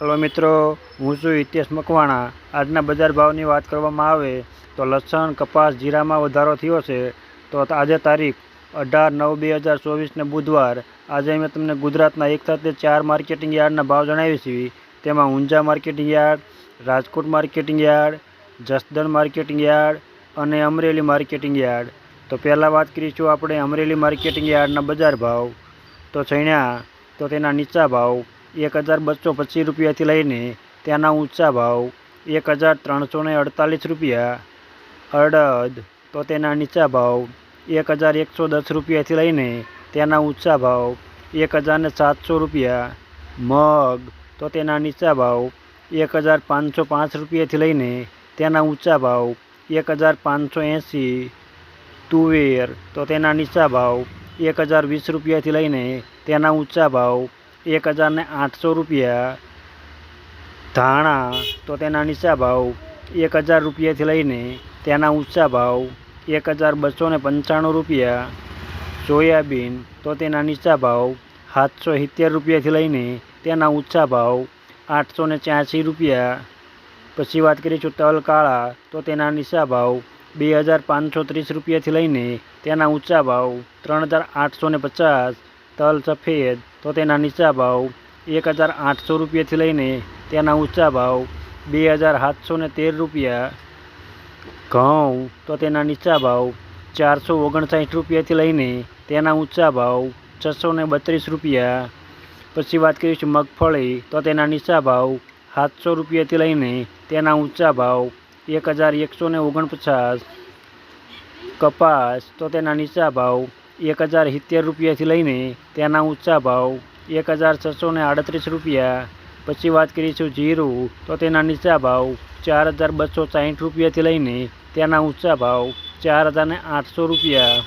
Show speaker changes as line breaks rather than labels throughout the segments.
Hello મિત્રો, હું છું હિતેશ મકવાણા. આજના બજાર ભાવની વાત કરવામાં આવે તો લસણ, કપાસ જીરામાં વધારો થયો છે. તો આજે તારીખ અઢાર નવ બે હજાર ચોવીસને બુધવાર. આજે મેં તમને ગુજરાતના એક સાથે ચાર માર્કેટિંગ યાર્ડના ભાવ જણાવી છીએ તેમાં Unjha marketing yard, Rajkot marketing yard, Jasdan marketing yard અને અમરેલી માર્કેટિંગ યાર્ડ. તો પહેલાં વાત કરીશું આપણે અમરેલી માર્કેટિંગ યાર્ડના બજાર ભાવ. તો છણ્યા તો તેના નીચા ભાવ. એક હજાર બસો પચીસ રૂપિયાથી લઈને ત્યાંના ઊંચા ભાવ એક હજાર ત્રણસો અડતાલીસ રૂપિયા. અડદ તો તેના નીચા ભાવ એક હજાર એકસો દસ રૂપિયાથી લઈને તેના ઊંચા ભાવ એક હજાર ને સાતસો રૂપિયા. મગ તો તેના નીચા ભાવ એક હજાર પાંચસો પાંચ રૂપિયાથી લઈને તેના ઊંચા ભાવ એક હજાર પાંચસો એંસી. તુવેર તો તેના નીચા ભાવ એક હજાર વીસ રૂપિયાથી લઈને તેના ઊંચા ભાવ એક હજારને આઠસો રૂપિયા. ધાણા, તો તેના નીચા ભાવ એક હજાર રૂપિયાથી લઈને તેના ઊંચા ભાવ એક હજાર બસો ને પંચાણું રૂપિયા. સોયાબીન, તો તેના નીચા ભાવ સાતસો સિત્તેર રૂપિયાથી લઈને તેના ઊંચા ભાવ આઠસો ને ત્યાંસી રૂપિયા. પછી વાત કરીશું તલ કાળા તો તેના નીચા ભાવ બે હજાર પાંચસો ત્રીસ રૂપિયાથી લઈને તેના ઊંચા ભાવ ત્રણ હજાર આઠસો ને પચાસ. તલ સફેદ, તો તેના નીચા ભાવ એક હજાર આઠસો રૂપિયાથી લઈને તેના ઊંચા ભાવ બે હજાર સાતસો ને તેર રૂપિયા. ઘઉં, તો તેના નીચા ભાવ ચારસો ઓગણસાઠ રૂપિયાથી લઈને તેના ઊંચા ભાવ છસો ને બત્રીસ રૂપિયા. પછી વાત કરીશું મગફળી, તો તેના નીચા ભાવ સાતસો રૂપિયાથી લઈને તેના ઊંચા ભાવ એક હજાર એકસો ઓગણપચાસ. કપાસ, તો તેના નીચા ભાવ એક હજાર સિત્તેર રૂપિયાથી લઈને તેના ઊંચા ભાવ એક હજાર છસો આડત્રીસ રૂપિયા. પછી વાત કરીશું જીરું, તો તેના નીચા ભાવ ચાર હજાર બસો સાહીઠ રૂપિયાથી લઈને તેના ઊંચા ભાવ ચાર હજાર આઠસો રૂપિયા.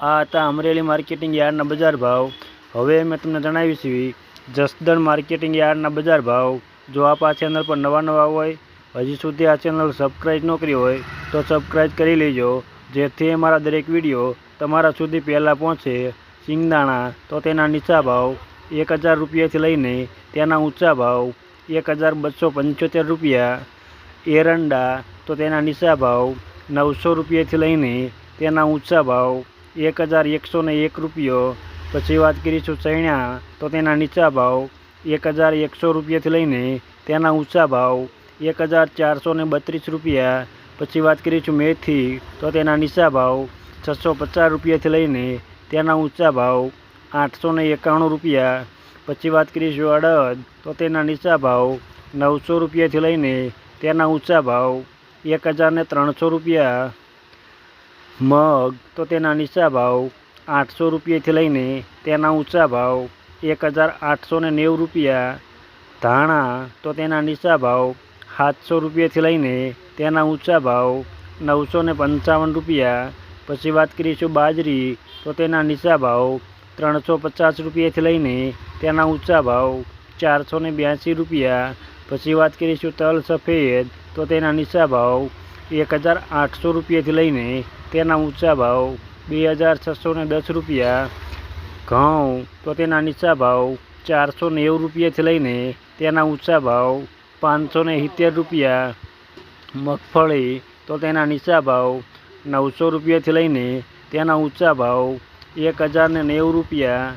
આ હતા અમરેલી માર્કેટિંગ યાર્ડના બજાર ભાવ. હવે મેં તમને જણાવ્યું છે, જસદણ માર્કેટિંગ યાર્ડના બજાર ભાવ. જો આપ આ ચેનલ પર નવા નવા હોય, હજી સુધી આ ચેનલ સબસ્ક્રાઈબ ન કરી હોય, તો સબસ્ક્રાઈબ કરી લેજો, જેથી અમારા દરેક વીડિયો તમારા સુધી પહેલાં પહોંચે સિંગદાણા, તો તેના નીચા ભાવ એક હજાર રૂપિયાથી લઈને તેના ઊંચા ભાવ એક હજાર બસો પંચોતેર રૂપિયા. એરંડા, તો તેના નીચા ભાવ નવસો રૂપિયાથી લઈને તેના ઊંચા ભાવ એક હજાર એકસો ને એક રૂપિયો. પછી વાત કરીશું ચણ્યા તો તેના નીચા ભાવ એક હજાર એકસો રૂપિયાથી લઈને તેના ઊંચા ભાવ એક હજાર ચારસો બત્રીસ રૂપિયા. પછી વાત કરીશું મેથી, તો તેના નીચા ભાવ છસો પચાસ રૂપિયાથી લઈને તેના ઊંચા ભાવ આઠસો ને એકાણું રૂપિયા. પછી વાત કરીશું અડદ, તો તેના નીચા ભાવ નવસો રૂપિયાથી લઈને તેના ઊંચા ભાવ એક હજારને ત્રણસો રૂપિયા. મગ, તો તેના નીચા ભાવ આઠસો રૂપિયાથી લઈને તેના ઊંચા ભાવ એક હજાર આઠસો ને નેવું રૂપિયા. ધાણા, તો તેના નીચા ભાવ સાતસો રૂપિયાથી લઈને તેના ઊંચા ભાવ નવસો ને પંચાવન રૂપિયા. પછી વાત કરીશું બાજરી, તો તેના નીચા ભાવ ત્રણસો પચાસ રૂપિયાથી લઈને તેના ઊંચા ભાવ ચારસો ને બ્યાસી રૂપિયા. પછી વાત કરીશું તલ સફેદ, તો તેના નીચા ભાવ એક હજાર આઠસો રૂપિયાથી લઈને તેના ઊંચા ભાવ બે હજાર છસો ને દસ રૂપિયા. ઘઉં, તો તેના નીચા ભાવ ચારસો નેવું રૂપિયાથી લઈને તેના ઊંચા ભાવ પાંચસો ને સિત્તેર રૂપિયા. મગફળી, તો તેના નીચા ભાવ નવસો રૂપિયાથી લઈને તેના ઊંચા ભાવ એક હજાર ને નેવું રૂપિયા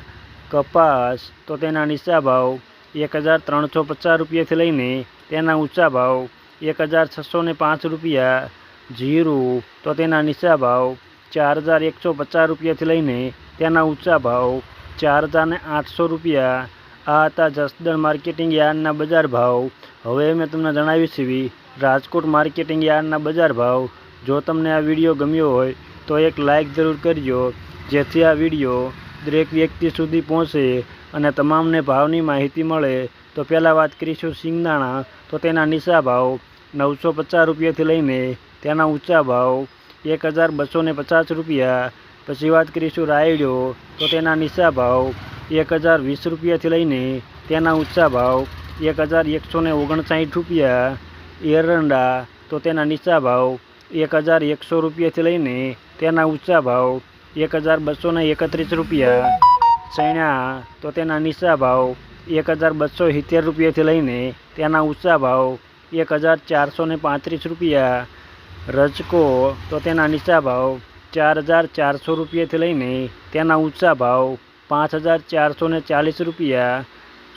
કપાસ તો તેના નીચા ભાવ એક હજાર ત્રણસો પચાસ રૂપિયાથી લઈને તેના ઊંચા ભાવ એક હજાર છસો ને પાંચ રૂપિયા જીરું તો તેના નીચા ભાવ ચાર હજાર એકસો પચાસ રૂપિયાથી લઈને તેના ઊંચા ભાવ ચાર હજાર ને આઠસો રૂપિયા આ હતા જસદણ માર્કેટિંગ યાર્ડના બજાર ભાવ હવે મેં તમને જણાવ્યું છે રાજકોટ માર્કેટિંગ યાર્ડના બજાર ભાવ જો તમને આ વીડિયો ગમ્યો હોય, તો એક લાઇક જરૂર કરજો, જેથી આ વીડિયો દરેક વ્યક્તિ સુધી પહોંચે અને તમામને ભાવની માહિતી મળે. તો પહેલાં વાત કરીશું સિંગદાણા. તો તેના નીચા ભાવ નવસો પચાસ રૂપિયાથી લઈને તેના ઊંચા ભાવ એક હજાર બસો પચાસ રૂપિયા. પછી વાત કરીશું રાયડો. તો તેના નીચા ભાવ એક હજાર વીસ રૂપિયાથી લઈને તેના ઊંચા ભાવ એક હજાર એકસો ઓગણસાઠ રૂપિયા. એરંડા. તો તેના નીચા ભાવ એક હજાર એકસો રૂપિયાથી લઈને તેના ઊંચા ભાવ એક હજાર બસો ને એકત્રીસ રૂપિયા. ચણા તો તેના નીચા ભાવ એક હજાર બસો સિત્તેર રૂપિયાથી લઈને તેના ઊંચા ભાવ એક હજાર ચારસો ને પાંત્રીસ રૂપિયા. રજકો તો તેના નીચા ભાવ ચાર હજાર ચારસો રૂપિયાથી લઈને તેના ઊંચા ભાવ પાંચ હજાર ચારસો ને ચાલીસ રૂપિયા.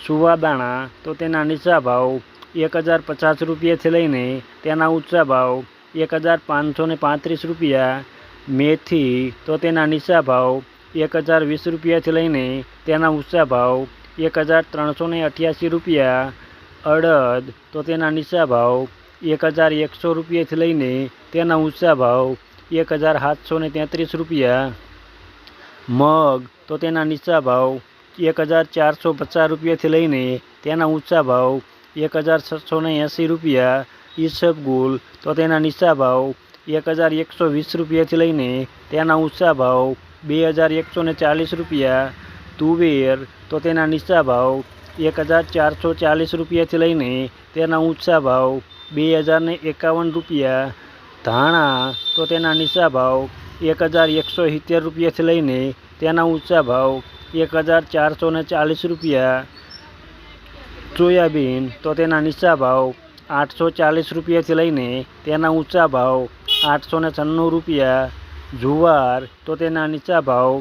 સુવાદાણા તો તેના નીચા ભાવ એક હજાર પચાસ રૂપિયાથી લઈને તેના ઊંચા ભાવ એક હજાર પાંચસો પાંત્રીસ રૂપિયા મેથી, તો તેના નીચા ભાવ એક હજાર વીસ રૂપિયાથી લઈને તેના ઊંચા ભાવ એક હજાર ત્રણસો અઠ્યાસી રૂપિયા. અડદ, તો તેના નીચા ભાવ એક હજાર એકસો રૂપિયાથી લઈને તેના ઊંચા ભાવ એક હજાર સાતસો તેત્રીસ રૂપિયા. મગ, તો તેના નીચા ભાવ એક હજાર ચારસો પચાસ રૂપિયાથી લઈને તેના ઊંચા ભાવ એક હજાર છસો એંસી રૂપિયા. ઈસબગુલ તો તેના નીચા ભાવ એક હજાર એકસો વીસ રૂપિયાથી લઈને તેના ઊંચા ભાવ બે હજાર એકસો ને ચાલીસ રૂપિયા. તુવેર, તો તેના નીચા ભાવ એક હજાર ચારસો ચાલીસ રૂપિયાથી લઈને તેના ઊંચા ભાવ બે હજાર એકાવન રૂપિયા. ધાણા, તો તેના નીચા ભાવ એક હજાર એકસો સિત્તેર રૂપિયાથી લઈને તેના ઊંચા ભાવ એક હજાર ચારસો ચાલીસ રૂપિયા. સોયાબીન, તો તેના નીચા ભાવ આઠસો ચાલીસ રૂપિયાથી લઈને તેના ઊંચા ભાવ આઠસો ને છન્નું રૂપિયા, જુવાર તો તેના નીચા ભાવ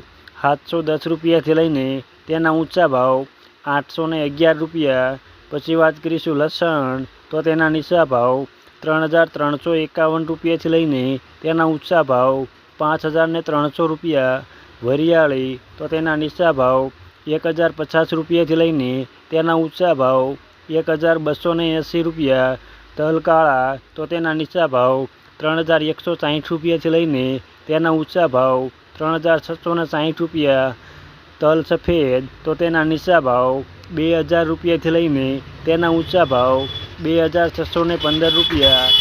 સાતસો દસ રૂપિયાથી લઈને તેના ઊંચા ભાવ આઠસો ને અગિયાર રૂપિયા. પછી વાત કરીશું લસણ તો તેના નીચા ભાવ ત્રણ હજાર ત્રણસો એકાવન રૂપિયાથી લઈને તેના ઊંચા ભાવ પાંચ હજાર ને ત્રણસો રૂપિયા. વરિયાળી તો તેના નીચા ભાવ એક હજાર પચાસ રૂપિયાથી લઈને તેના ઊંચા ભાવ એક હજાર બસો એંસી રૂપિયા તલ કાળા તો તેના નીચા ભાવ ત્રણ હજાર એકસો સાહીઠ રૂપિયાથી લઈને તેના ઊંચા ભાવ ત્રણ હજાર છસો ને સાહીઠ રૂપિયા, તલ સફેદ, તો તેના નીચા ભાવ બે હજાર રૂપિયાથી લઈને તેના ઊંચા ભાવ બે હજાર છસો પંદર રૂપિયા,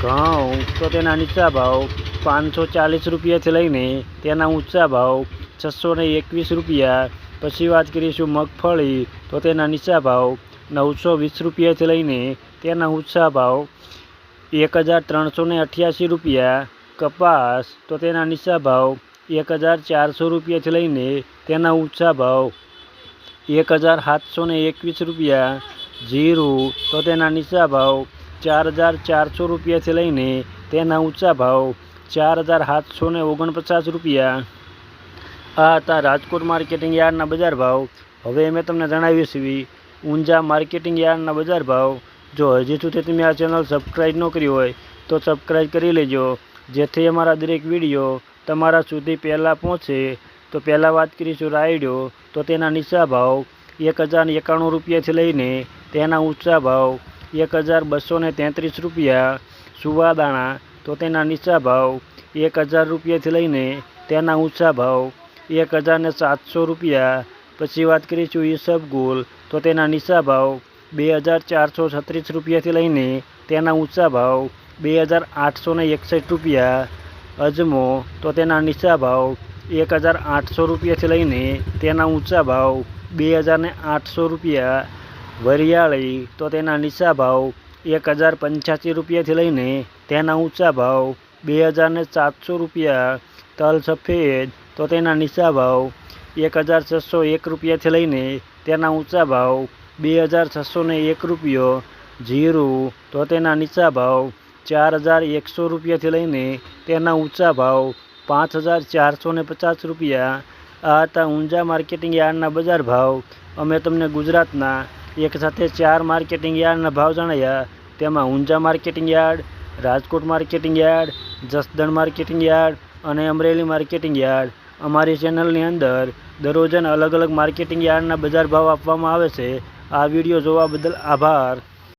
ઘઉં, તો તેના નીચા ભાવ પાંચસો ચાલીસ રૂપિયાથી લઈને તેના ઊંચા ભાવ છસો એકવીસ રૂપિયા, પછી વાત કરીશું મગફળી, તો તેના નીચા ભાવ નવસો વીસ રૂપિયાથી લઈને તેના ઊંચા ભાવ એક હજાર ત્રણસો ને અઠ્યાસી રૂપિયા, કપાસ તો તેના નીચા ભાવ એક હજાર ચારસો રૂપિયાથી લઈને તેના ઊંચા ભાવ એક હજાર સાતસો ને એકવીસ રૂપિયા, જીરું તો તેના નીચા ભાવ ચાર હજાર ચારસો રૂપિયાથી લઈને તેના ઊંચા ભાવ ચાર હજાર સાતસો ને ઓગણપચાસ રૂપિયા. આ હતા રાજકોટ માર્કેટિંગ યાર્ડના બજાર ભાવ. હવે મેં તમને જણાવ્યું છે ઊંઝા માર્કેટિંગ યાર્ડના બજાર ભાવ જો હજી સુધી તમે આ ચેનલ સબસ્ક્રાઈબ ન કરી હોય તો સબસ્ક્રાઈબ કરી લેજો. જેથી અમારા દરેક વીડિયો તમારા સુધી પહેલાં પહોંચે. તો પહેલાં વાત કરીશું રાયડો. તો તેના નીચા ભાવ એક હજાર એકાણું રૂપિયાથી લઈને તેના ઊંચા ભાવ એક હજાર બસો તેત્રીસ રૂપિયા. સુવાદાણા તો તેના નીચા ભાવ એક હજાર રૂપિયાથી લઈને તેના ઊંચા ભાવ એક હજાર સાતસો રૂપિયા. પછી વાત કરીશું ઈસબગુલ તો તેના નીચા ભાવ બે હજાર ચારસો છત્રીસ રૂપિયાથી લઈને તેના ઊંચા ભાવ બે હજાર આઠસો એકસઠ રૂપિયા. અજમો, તો તેના નીચા ભાવ એક હજાર આઠસો રૂપિયાથી લઈને તેના ઊંચા ભાવ બે હજાર આઠસો રૂપિયા. વરિયાળી, તો તેના નીચા ભાવ એક હજાર પંચ્યાસી રૂપિયાથી લઈને તેના ઊંચા ભાવ બે હજારને સાતસો રૂપિયા. તલ સફેદ તો તેના નીચા ભાવ એક હજાર છસો એક રૂપિયાથી લઈને તેના ઊંચા ભાવ બે હજાર છસો એક રૂપિયો, જીરું તો તેના નીચા ભાવ ચાર હજાર એકસો રૂપિયાથી લઈને તેના ઊંચા ભાવ પાંચ હજાર ચારસો પચાસ રૂપિયા. આ હતા ઊંઝા માર્કેટિંગ યાર્ડના બજાર ભાવ. અમે તમને ગુજરાતના એક સાથે ચાર માર્કેટિંગ યાર્ડના ભાવ જણાવ્યા તેમાં Unjha marketing yard, Rajkot marketing yard, Jasdan marketing yard અને અમરેલી માર્કેટિંગ યાર્ડ. અમારી ચેનલની અંદર દરરોજ અલગ અલગ માર્કેટિંગ યાર્ડના બજાર ભાવ આપવામાં આવે છે. આ વીડિયો જોવા બદલ આભાર.